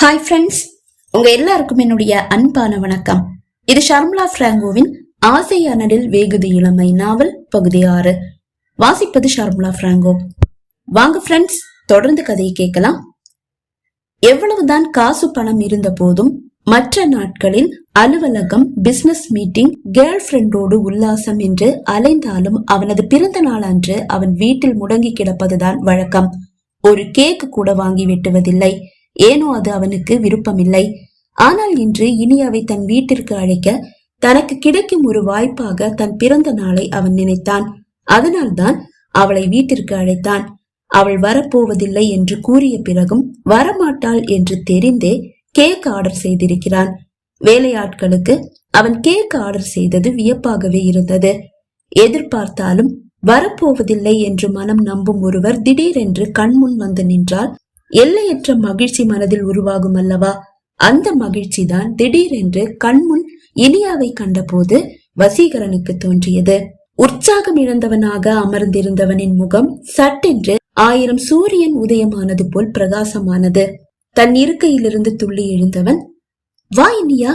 Hi friends உங்க எல்லாருக்கும் என்னுடைய அன்பான வணக்கம். இது ஷர்மிளா பிராங்கோவின் ஆசை அனலில் வேகுதி இளமை நாவல் பகுதி ஆறு. வாசிப்பது ஷர்மிளா பிராங்கோ. வாங்க ஃப்ரெண்ட்ஸ் தொடர்ந்து கதையை கேட்கலாம். எவ்வளவுதான் காசு பணம் இருந்த போதும் மற்ற நாட்களில் அலுவலகம் பிசினஸ் மீட்டிங் கேர்ள் ஃப்ரெண்டோடு உல்லாசம் என்று அலைந்தாலும் அவனது பிறந்த நாள் அன்று அவன் வீட்டில் முடங்கி கிடப்பதுதான் வழக்கம். ஒரு கேக் கூட வாங்கி வெட்டுவதில்லை. ஏனோ அது அவனுக்கு விருப்பமில்லை. ஆனால் இன்று இனியாவை தன் வீட்டிற்கு அழைக்க தனக்கு கிடைக்கும் ஒரு வாய்ப்பாக தன் பிறந்த நாளை அவன் நினைத்தான். அதனால்தான் அவளை வீட்டிற்கு அழைத்தான். அவள் வரப்போவதில்லை என்று கூறிய பிறகும் வரமாட்டாள் என்று தெரிந்தே கேக் ஆர்டர் செய்திருக்கிறான். வேலையாட்களுக்கு அவன் கேக் ஆர்டர் செய்தது வியப்பாகவே இருந்தது. எதிர்பார்த்தாலும் வரப்போவதில்லை என்று மனம் நம்பும் ஒருவர் திடீரென்று கண்முன் வந்து நின்றால் எல்லையற்ற மகிழ்ச்சி மனதில் உருவாகும் அல்லவா? அந்த மகிழ்ச்சி தான் திடீரென்று கண்முன் இனியாவை கண்டபோது வசீகரனுக்கு தோன்றியது. உற்சாகம் இழந்தவனாக அமர்ந்திருந்தவனின் முகம் சட்டென்று ஆயிரம் சூரியன் உதயமானது போல் பிரகாசமானது. தன் இருக்கையிலிருந்து துள்ளி எழுந்தவன் வா இனியா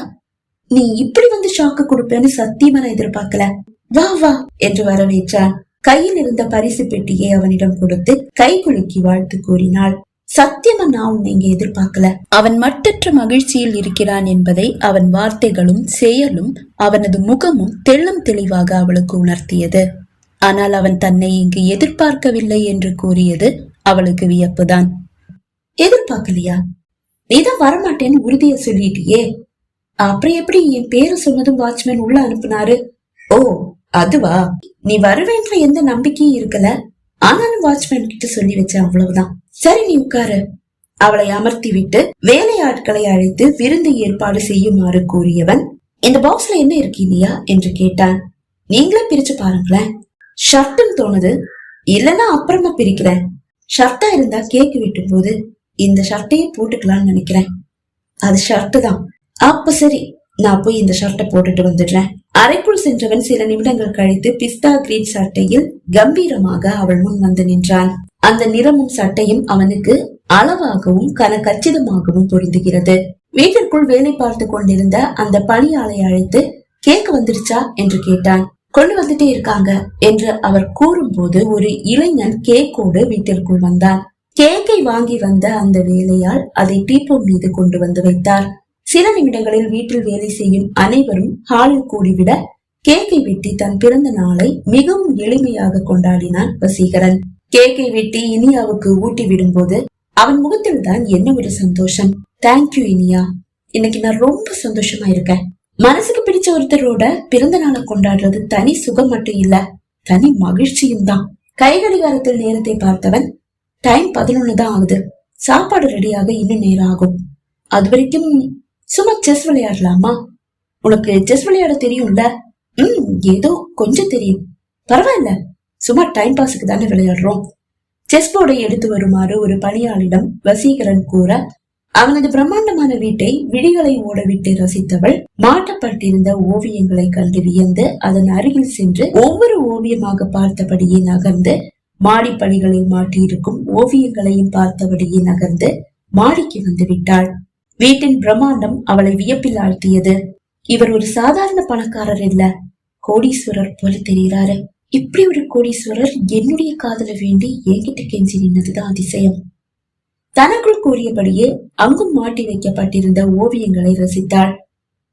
நீ இப்படி வந்து ஷாக்கு கொடுப்பேன்னு சத்தியமான எதிர்பார்க்கல. வா வா என்று வரவேற்றான். கையில் இருந்த பரிசு பெட்டியை அவனிடம் கொடுத்து கை குலுக்கி வாழ்த்து கூறினாள். சத்தியமா நான் உன்னை இங்க எதிர்பார்க்கல. அவன் மட்டற்ற மகிழ்ச்சியில் இருக்கிறான் என்பதை அவன் வார்த்தைகளும் செயலும் அவனது முகமும் தெள்ளம் தெளிவாக அவளுக்கு உணர்த்தியது. ஆனால் அவன் தன்னை இங்கு எதிர்பார்க்கவில்லை என்று கூறியது அவளுக்கு வியப்புதான். எதிர்பார்க்கலையா? நீதான் வரமாட்டேன்னு உறுதிய சொல்லிட்டியே. அப்புறம் எப்படி என் பேரு சொன்னதும் வாட்ச்மேன் உள்ள அனுப்புனாரு? ஓ அதுவா? நீ வருவேன்ற எந்த நம்பிக்கையும் இருக்கல. ஆனாலும் வாட்ச்மேன் கிட்ட சொல்லி வச்சேன் அவ்வளவுதான். சரி நீ உட்காரு. அவளை அமர்த்தி விட்டு வேலையாட்களை அழைத்து விருந்து ஏற்பாடு செய்யுமாறு கூறியவன் இந்த பாக்ஸ்ல என்ன இருக்கு இல்லையா என்று கேட்டான். நீங்களே பிரிச்சு பாருங்களேன். ஷர்ட்னு தோணுது. இல்லன்னா அப்புறமா பிரிக்கிறேன். ஷர்ட்டா இருந்தா கேக் வெட்டும் போது இந்த ஷர்ட்டையே போட்டுக்கலாம்னு நினைக்கிறேன். அது ஷர்ட் தான். அப்ப சரி நான் போய் இந்த ஷர்ட்டை போட்டுட்டு வந்துடுறேன். அறைக்குள் சென்றவன் சில நிமிடங்கள் கழித்து பிஸ்தா கிரீன் சட்டையில் கம்பீரமாக அவள் முன் வந்து நின்றான். அந்த நிறமும் சட்டையும் அவனுக்கு அளவாகவும் கன கச்சிதமாகவும் பொருந்துகிறது. வீட்டிற்குள் வேலை பார்த்து கொண்டிருந்த அந்த பணியாளை அழைத்து கேக் வந்துருச்சா என்று கேட்டான். கொண்டு வந்துட்டே இருக்காங்க என்று அவர் கூறும்போது ஒரு இளைஞன் கேக்கோடு வீட்டிற்குள் வந்தான். கேக்கை வாங்கி வந்த அந்த வேலையால் அதை டீப்போ மீது கொண்டு வந்து வைத்தார். சில நிமிடங்களில் வீட்டில் வேலை செய்யும் அனைவரும் ஹாலில் கூடிவிட கேக்கை வெட்டி தன் பிறந்த நாளை மிகவும் எளிமையாக கொண்டாடினான் வசீகரன். கேக்கை வெட்டி இனியாவுக்கு ஊட்டி விடும்போது அவன் முகத்தில் தான் என்ன ஒரு சந்தோஷம். Thank you Iniya. இன்னைக்கு நான் ரொம்ப சந்தோஷமா இருக்கேன். மனசுக்கு பிடிச்ச ஒருத்தரோட பிறந்த நாளை கொண்டாடுறது தனி சுகம் மட்டும் இல்ல தனி மகிழ்ச்சியும் தான். கைகடிகாரத்தில் நேரத்தை பார்த்தவன் டைம் பதினொன்னு தான் ஆகுது. சாப்பாடு ரெடியாக இன்னும் நேரம் ஆகும். அது வரைக்கும் சும்மா செஸ் விளையாடலாமா? உனக்கு செஸ் விளையாட தெரியும்ல? ம் ஏதோ கொஞ்சம் தெரியும். பரவாயில்ல. சும்மா டைம் பாஸுக்கு தானே விளையாடுறோம். செஸ் போர்டை எடுத்து வருமாறு ஒரு பணியாளிடம் வசீகரன் கூற அவனது பிரம்மாண்டமான வீட்டை விழிகளை ஓடவிட்டு ரசித்தவள் மாட்டப்பட்டிருந்த ஓவியங்களை கண்டு வியந்து அதன் அருகில் சென்று ஒவ்வொரு ஓவியமாக பார்த்தபடியே நகர்ந்து மாடிப்படிகளில் மாட்டியிருக்கும் ஓவியங்களையும் பார்த்தபடியே நகர்ந்து மாடிக்கு வந்து விட்டாள். வீட்டின் பிரம்மாண்டம் அவளை வியப்பில் ஆழ்த்தியது. இவர் ஒரு சாதாரண பணக்காரர் இல்ல கோடீஸ்வரர் போல தெரிகிறாரு. இப்படி ஒரு கோடீஸ்வரர் என்னுடைய காதல வேண்டி என்கிட்ட கெஞ்சி நின்னதுதான் அதிசயம். தனக்குள் கூறியபடியே அங்கும் மாட்டி வைக்கப்பட்டிருந்த ஓவியங்களை ரசித்தாள்.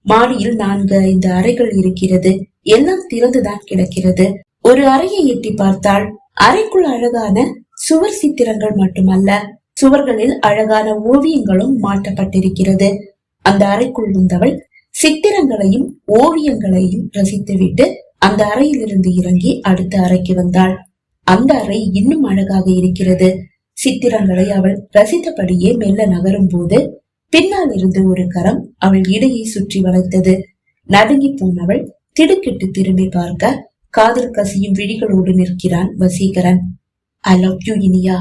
மாடியில் நான்கு ஐந்து அறைகள் இருக்கிறது. எல்லாம் திறந்துதான் கிடக்கிறது. ஒரு அறையை எட்டி பார்த்தாள். அறைக்குள் அழகான சுவர் சித்திரங்கள் மட்டுமல்ல சுவர்களில் அழகான ஓவியங்களும் மாட்டப்பட்டிருக்கிறது. அந்த அறைக்குள் வந்தவள் சித்திரங்களையும் ஓவியங்களையும் ரசித்துவிட்டு அந்த அறையிலிருந்து இறங்கி அடுத்த அறைக்கு வந்தாள். அந்த அறை இன்னும் அழகாக இருக்கிறது. சித்திரங்களை அவள் ரசித்தபடியே மெல்ல நகரும் போது பின்னால் இருந்து ஒரு கரம் அவள் இடையை சுற்றி வளைத்தது. நடுங்கி போனவள் திடுக்கிட்டு திரும்பி பார்க்க காதல் கசியும் விழிகளோடு நிற்கிறான் Vaseegaran. I love you Iniya.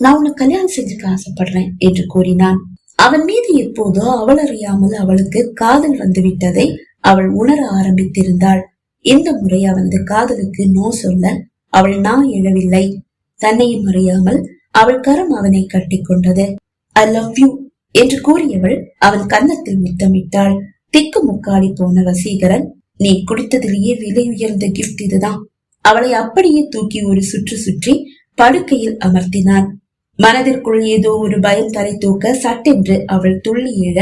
நான் உன்னை கல்யாணம் செஞ்சுக்க ஆசைப்படுறேன் என்று கூறினான். அவன் மீது எப்போதோ அவள் அறியாமல் அவளுக்கு காதல் வந்துவிட்டதை அவள் உணர ஆரம்பித்திருந்தாள். இந்த முறை அவனது காதலுக்கு நோ சொல்ல அவள் நான் எழவில்லை. தன்னையும் அறியாமல் அவள் கரம் அவனை கட்டி கொண்டது. ஐ லவ் யூ என்று கூறியவள் அவன் கன்னத்தில் முத்தமிட்டாள். திக்கு முக்காடி போன வசீகரன் நீ குடித்ததிலேயே விலை உயர்ந்த கிஃப்ட் இதுதான். அவளை அப்படியே தூக்கி ஒரு சுற்று சுற்றி படுக்கையில் அமர்த்தினான். மனதிற்குள் ஏதோ ஒரு பயம் தரை தூக்க சட்டென்று அவள் துள்ளி எழ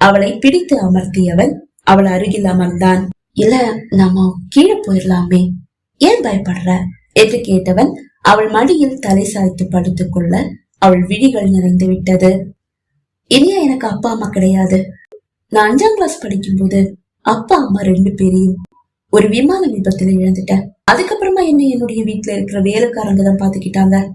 அவளை பிடித்து அமர்த்தியவன் அவள் அருகில் அமர்ந்தான். இல்ல நாம கீழே போயிடலாமே ஏன் பயப்படுற? என்று கேட்டவன் அவள் மடியில் தலை சாய்த்து படுத்துக் கொள்ள அவள் விழிகள் நிறைந்து விட்டது. இனியா எனக்கு அப்பா அம்மா கிடையாது. நான் அஞ்சாம் கிளாஸ் படிக்கும்போது அப்பா அம்மா ரெண்டு பேரையும் ஒரு விமான விபத்துல இழந்துட்டேன். அதுக்கப்புறமா என்ன என்னுடைய வீட்டுல இருக்கிற வேலைக்காரங்க தான் பாத்துக்கிட்டாங்க.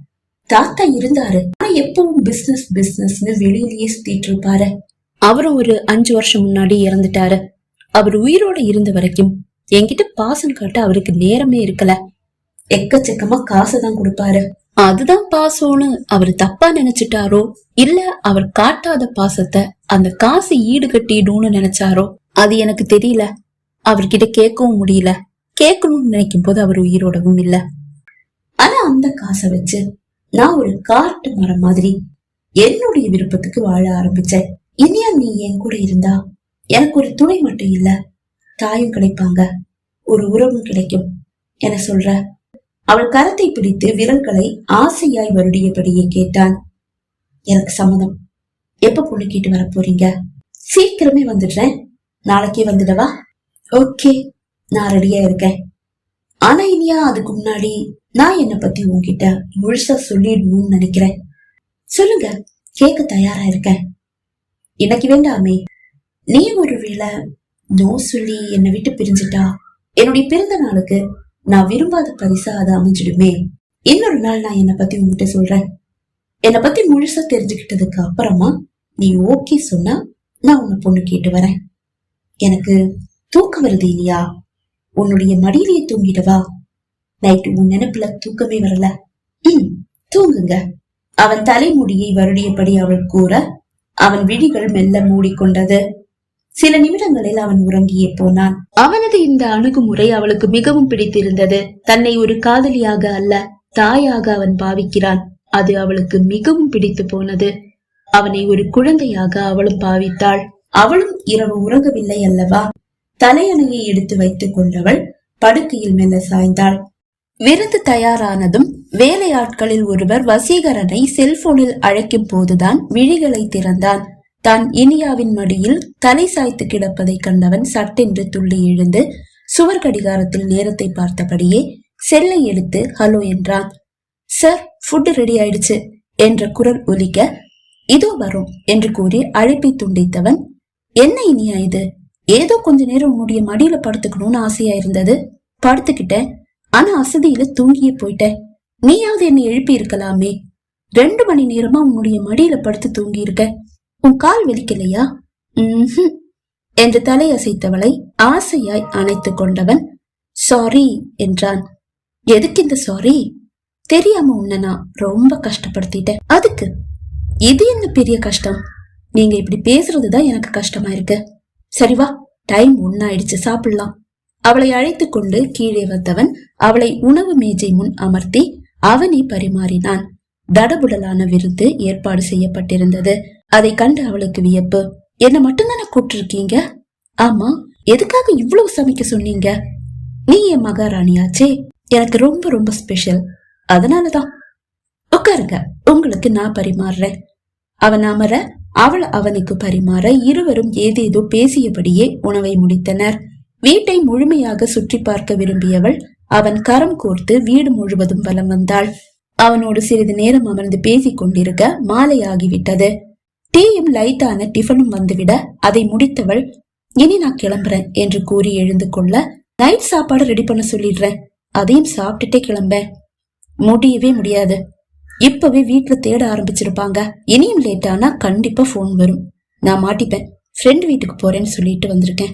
தாத்தா இருந்தாரு. ஆனா எப்பவும் பிசினஸ் பிசினஸ்னு வெளியிலேயே சுத்திட்டு இருப்பாரு. அவரும் ஒரு அஞ்சு வருஷம் முன்னாடி இறந்துட்டாரு. அவர் உயிரோட இருந்த வரைக்கும் என்கிட்ட பாசம் காட்ட அவருக்கு நேரமே இருக்கல. எக்கச்சக்கமா காசுதான் கொடுப்பாரு. அதுதான் பாசம்னு அவர் தப்பா நினைச்சிட்டாரோ இல்ல அவர் காட்டாத பாசத்தை அந்த காசு ஈடு கட்டிடும்னு நினைச்சாரோ அது எனக்கு தெரியல. அவர்கிட்ட கேட்கவும் முடியல. கேட்கணும்னு நினைக்கும் போது அவர் உயிரோடவும் இல்ல. ஆனா அந்த காசை வச்சு நான் ஒரு காட்டு மரம் மாதிரி என்னுடைய விருப்பத்துக்கு வாழ ஆரம்பிச்சேன். இனியா நீ என் கூட இருந்தா எனக்கு ஒரு துணை மட்டும் இல்ல. தாயும் கிடைப்பாங்க. ஒரு உறவும் கிடைக்கும் என சொல்ற. அவள் கரத்தை பிடித்து விரல்களை ஆசையாய் வருடியபடியே கேட்டான். எனக்கு சம்மதம். எப்ப பொண்ணுக்கிட்டு வர போறீங்க? சீக்கிரமே வந்துடுறேன். நாளைக்கே வந்துடவா? ஓகே நான் ரெடியா இருக்கேன். ஆனா இனியா அதுக்கு முன்னாடி நான் என்னை பத்தி உன்கிட்ட முழுசா சொல்லிடணும்னு நினைக்கிறேன். சொல்லுங்க கேட்க தயாரா இருக்கேன். இன்னைக்கு வேண்டாமே. நீ ஒருவேளை நோ சொல்லி என்னை விட்டு பிரிஞ்சிட்டா? என்னுடைய பிறந்த நாளுக்கு நான் விரும்பாத பரிசா அது அமைஞ்சிடுமே. இன்னொரு நாள் நான் என்னை பத்தி உங்ககிட்ட சொல்றேன். என்னை பத்தி முழுசா தெரிஞ்சுக்கிட்டதுக்கு அப்புறமா நீ ஓகே சொன்னா நான் உன்னை பொண்ணு கேட்டு வரேன். எனக்கு தூக்கம் வருது இல்லையா உன்னுடைய மடியிலேயே தூங்கிடவா நைட்டு உன் நினைப்புல தூக்கமே வரல. ம் தூங்குங்க. அவன் தலைமுடியை வருடியபடி அவள் கூற அவன் விழிகள் மெல்ல மூடிக்கொண்டது. சில நிமிடங்களில் அவன் உறங்கியே போனான். அவனது இந்த அணுகுமுறை அவளுக்கு மிகவும் பிடித்திருந்தது. தன்னை ஒரு காதலியாக அல்ல தாயாக அவன் பாவிக்கிறான். அது அவளுக்கு மிகவும் பிடித்து போனது. அவனை ஒரு குழந்தையாக அவளும் பாவித்தாள். அவளும் இரவு உறங்கவில்லை அல்லவா? தலையணையை எடுத்து வைத்துக் கொண்டவள் படுக்கையில் மெல்ல சாய்ந்தாள். விருந்து தயாரானதும் வேலையாட்களில் ஒருவர் வசீகரனை செல்போனில் அழைக்கும் போதுதான் விழிகளை திறந்தான். தான் இனியாவின் மடியில் தலை சாய்த்து கிடப்பதை கண்டவன் சட்டென்று துள்ளி எழுந்து சுவர் கடிகாரத்தில் நேரத்தை பார்த்தபடியே செல்லை எடுத்து ஹலோ என்றான். சார் ஃபுட் ரெடி ஆயிடுச்சு என்ற குரல் ஒலிக்க இதோ வரும் என்று கூறி அழைப்பை துண்டித்தவன் என்ன இனியா இது? ஏதோ கொஞ்ச நேரம் உன்னுடைய மடியில படுத்துக்கணும்னு ஆசையா இருந்தது. படுத்துக்கிட்டேன். ஆனா அசதியில தூங்கியே போயிட்டேன். நீயாவது என்னை எழுப்பி இருக்கலாமே. ரெண்டு மணி நேரமா உன்னுடைய மடியில படுத்து தூங்கி இருக்க உன் கால் வலிக்கலையா? ம்ஹும். என்று தலையசைத்தவளை ஆசையாய் அணைத்துக் கொண்டவன் சாரி என்றான். எதுக்கு இந்த சாரி? தெரியாம உன்னை நான் ரொம்ப கஷ்டப்படுத்திட்டேன். அதுக்கு? இது என்ன பெரிய கஷ்டம்? நீங்க இப்படி பேசுறதுதான் எனக்கு கஷ்டமா இருக்கு. சரி வா டைம் ஒன்னாயிடுச்சு சாப்பிடலாம். அவளை அழைத்து கொண்டு கீழே வந்தவன் அவளை உணவு மேஜை முன் அமர்த்தி அவனை பரிமாறினான். தடபுடலான விருந்து ஏற்பாடு செய்யப்பட்டிருந்தது. அதை கண்டு அவளுக்கு வியப்பு. என்ன மட்டும்தானே கூப்பிட்டுருக்கீங்க? ஆமா. எதுக்காக இவ்வளவு சமைக்க சொன்னீங்க? நீ என் மகாராணியாச்சே. எனக்கு ரொம்ப ரொம்ப ஸ்பெஷல் அதனாலதான். உட்காருங்க. உங்களுக்கு நான் பரிமாறுறேன். அவன் அமர அவள் அவனுக்கு பரிமாற இருவரும் ஏதேதோ பேசியபடியே உணவை முடித்தனர். வீட்டை முழுமையாக சுற்றி பார்க்க விரும்பியவள் அவன் கரம் கோர்த்து வீடு முழுவதும் வலம் வந்தாள். அவனோடு சிறிது நேரம் அமர்ந்து பேசிக் கொண்டிருக்க மாலையாகிவிட்டது. டீயும் லைட்டான டிஃபனும் வந்துவிட அதை முடித்தவள் இனி நான் கிளம்புறேன் என்று கூறி எழுந்து கொள்ள நைட் சாப்பாடு ரெடி பண்ண சொல்லிடுறேன். அதையும் சாப்பிட்டுட்டே கிளம்பேன் முடியவே முடியாது. இப்பவே வீட்டுல தேட ஆரம்பிச்சிருப்பாங்க. இனியும் லேட்டானா கண்டிப்பா போன் வரும். நான் மாட்டிப்பேன். ஃப்ரெண்ட் வீட்டுக்கு போறேன்னு சொல்லிட்டு வந்திருக்கேன்.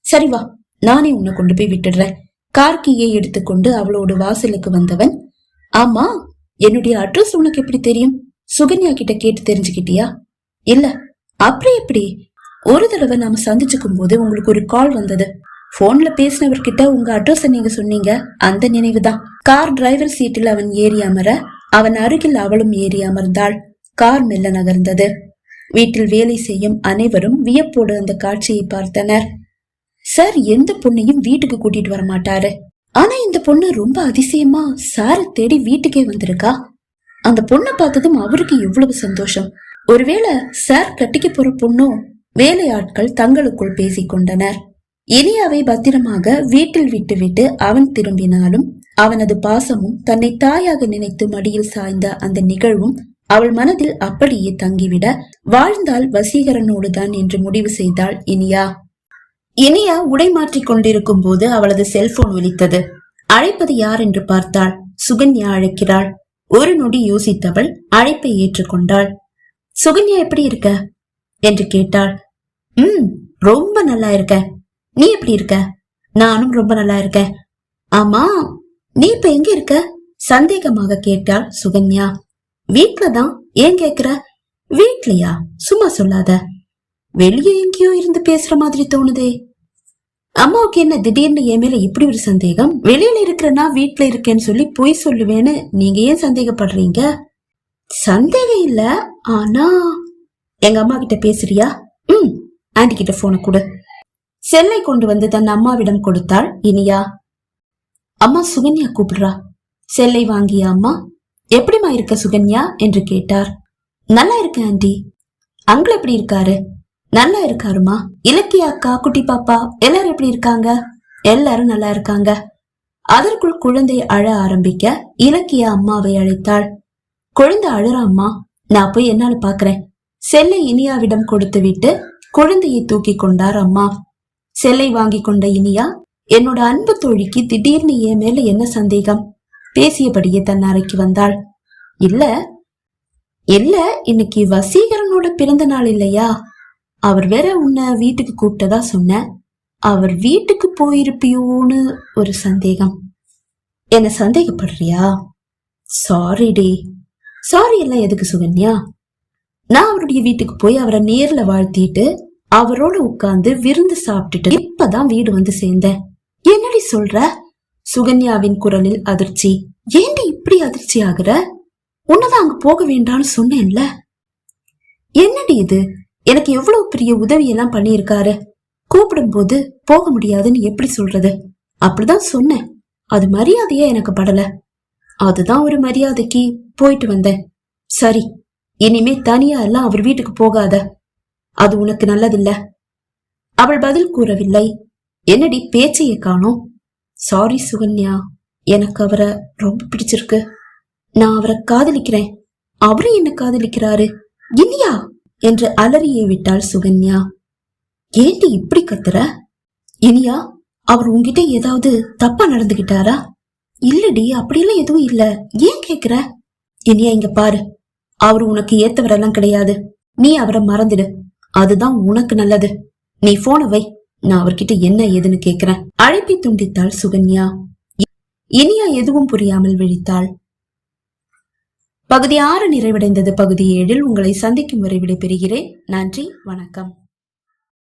சரி வா நானே உன்னை கொண்டு போய் விட்டுடுறேன். கார் எடுத்துக்கொண்டு அவளோட வாசலுக்கு வந்தவன் ஆமா என்னுடைய அட்ரஸ் உனக்கு எப்படி தெரியும்? சுகன்யா கிட்ட கேட்டு தெரிஞ்சுக்கிட்டியா? இல்ல அப்புறம் எப்படி? ஒரு தடவை நாம சந்திச்சுக்கும் போது உங்களுக்கு ஒரு கால் வந்தது. போன்ல பேசினவர்கிட்ட உங்க அட்ரஸ் நீங்க சொன்னீங்க. அந்த நினைவு தான். கார் டிரைவர் சீட்டில் அவன் ஏறி அமர அவன் அருகில் அவளும் ஏறி அமர்ந்தாள். கார் மெல்ல நகர்ந்தது. வீட்டில் வேலை செய்யும் அனைவரும் வியப்போடு அந்த காட்சியை பார்த்தனர். சார் எந்த பொண்ணையும் வீட்டுக்கு கூட்டிட்டு வர மாட்டாரு. ஆனா இந்த பொண்ணு ரொம்ப அதிசயமா சார தேடி வீட்டுக்கே வந்திருக்கா? அந்த பொண்ணை பார்த்ததும் அவருக்கு எவ்வளவு சந்தோஷம். ஒருவேளை சார் கட்டிக்க போற பொண்ணும் வேலையாட்கள் தங்களுக்குள் பேசிக் கொண்டனர். இனியாவை பத்திரமாக வீட்டில் விட்டுவிட்டு அவன் திரும்பினாலும் அவனது பாசமும் தன்னை தாயாக நினைத்து மடியில் சாய்ந்த அந்த நிகழ்வும் அவள் மனதில் அப்படியே தங்கிவிட வாழ்ந்தால் வசீகரனோடுதான் என்று முடிவு செய்தாள் இனியா. இனியா உடை மாற்றிக் கொண்டிருக்கும் போது அவளது செல்போன் ஒலித்தது அழைப்பது யார் என்று பார்த்தாள். சுகன்யா அழைக்கிறாள். ஒரு நொடி யோசித்தவள் அழைப்பை ஏற்றுக்கொண்டாள். சுகன்யா எப்படி இருக்க? என்று கேட்டாள். ம் ரொம்ப நல்லா இருக்க. நீ எப்படி இருக்க? நானும் ரொம்ப நல்லா இருக்கேன் ஆமா நீ இப்ப எங்க இருக்க? சந்தேகமாக கேட்டாள் சுகன்யா. வீட்டுலதான் ஏன் கேக்குற? வீட்லயா? சும்மா சொல்லாத. வெளியே எங்கேயோ இருந்து பேசுற மாதிரி தோணுதே. அம்மாவுக்கு என்ன திடீர்னு என் மேல இப்படி ஒரு சந்தேகம்? வெளியில இருக்கிறனா வீட்ல இருக்கேன்னு சொல்லி பொய் சொல்லுவேன்னு நீங்க ஏன் சந்தேகப்படுறீங்க? சந்தேகம் இல்ல ஆனா எங்க அம்மா கிட்ட பேசுறியா? ம் ஆண்டி கிட்ட போன கொடு. செல்லை கொண்டு வந்து தன் அம்மாவிடம் கொடுத்தாள் இனியா. அம்மா சுகன்யா கூப்பிடுறா. செல்லை வாங்கிய அம்மா எப்படிமா இருக்க சுகன்யா? என்று கேட்டார். நல்லா இருக்கேன் ஆண்டி. அங்கிள் எப்படி இருக்காரு? நல்லா இருக்காருமா இலக்கிய அக்கா குட்டி பாப்பா எல்லாரும் எப்படி இருக்காங்க? எல்லாரும் நல்லா இருக்காங்க. அதற்குள் குழந்தை அழ ஆரம்பிக்க இலக்கிய அம்மாவை அழைத்தாள். குழந்தை அழுறா அம்மா நான் போய் என்னால பாக்குறேன். செல்லை இனியாவிடம் கொடுத்து விட்டு குழந்தையை தூக்கி கொண்டார் அம்மா. செல்லை வாங்கி கொண்ட இனியா என்னோட அன்பு தோழிக்கு திடீர்னு என் மேல என்ன சந்தேகம்? பேசியபடியே தன் அறைக்கு வந்தாள். இல்ல இல்ல இன்னைக்கு வசீகரனோட பிறந்த நாள் இல்லையா? அவர் வேற உன்னை வீட்டுக்கு கூப்பிட்டதா சொன்ன. அவர் வீட்டுக்கு போயிருப்பியோன்னு ஒரு சந்தேகம். என்ன சந்தேகப்படுறியா? சாரி டே சாரி எல்லாம் எதுக்கு சுகன்யா? நான் அவருடைய வீட்டுக்கு போய் அவரை நேர்ல வாழ்த்திட்டு அவரோட உட்கார்ந்து விருந்து சாப்பிட்டுட்டு இப்பதான் வீடு வந்து சேர்ந்தேன். என்னடி சொல்ற? சுகன்யாவின் குரலில் அதிர்ச்சி. ஏண்டி இப்படி அதிர்ச்சி ஆகுற? உன்னதான் அங்க போக வேண்டாம்னு சொன்னேன்ல. என்னடி இது? எனக்கு எவ்வளவு பெரிய உதவி எல்லாம் பண்ணியிருக்காரு. கூப்பிடும் போது போக முடியாதுன்னு எப்படி சொல்றது? அப்படிதான் சொன்னேன். அது மரியாதையா எனக்கு படல. அதுதான் ஒரு மரியாதைக்கு போயிட்டு வந்தேன். சரி இனிமே தனியா எல்லாம் அவர் வீட்டுக்கு போகாத. அது உனக்கு நல்லதில்ல. அவள் பதில் கூறவில்லை. என்னடி பேச்சைய காணோம். சாரி சுகன்யா. எனக்கு அவரை ரொம்ப பிடிச்சிருக்கு. நான் அவரை காதலிக்கிறேன். அவரும் என்ன காதலிக்கிறாரு? இல்லையா? என்று அலறியை விட்டாள் சுகன்யா. ஏண்டி இப்படி கத்துற? இனியா அவர் உங்ககிட்ட ஏதாவது தப்பா நடந்துகிட்டாரா? இல்லடி அப்படியெல்லாம் எதுவும் இல்ல. ஏன் கேக்குற? இனியா இங்க பாரு. அவர் உனக்கு ஏத்தவரெல்லாம் கிடையாது. நீ அவரை மறந்துடு. அதுதான் உனக்கு நல்லது. நீ போன வை. நான் அவர்கிட்ட என்ன ஏதுன்னு கேக்குறேன். அழைப்பை துண்டித்தாள் சுகன்யா. இனியா எதுவும் புரியாமல் விழித்தாள். பகுதி ஆறு நிறைவடைந்தது. பகுதி ஏழில் உங்களை சந்திக்கும் வரை விடைபெறுகிறேன். நன்றி வணக்கம்.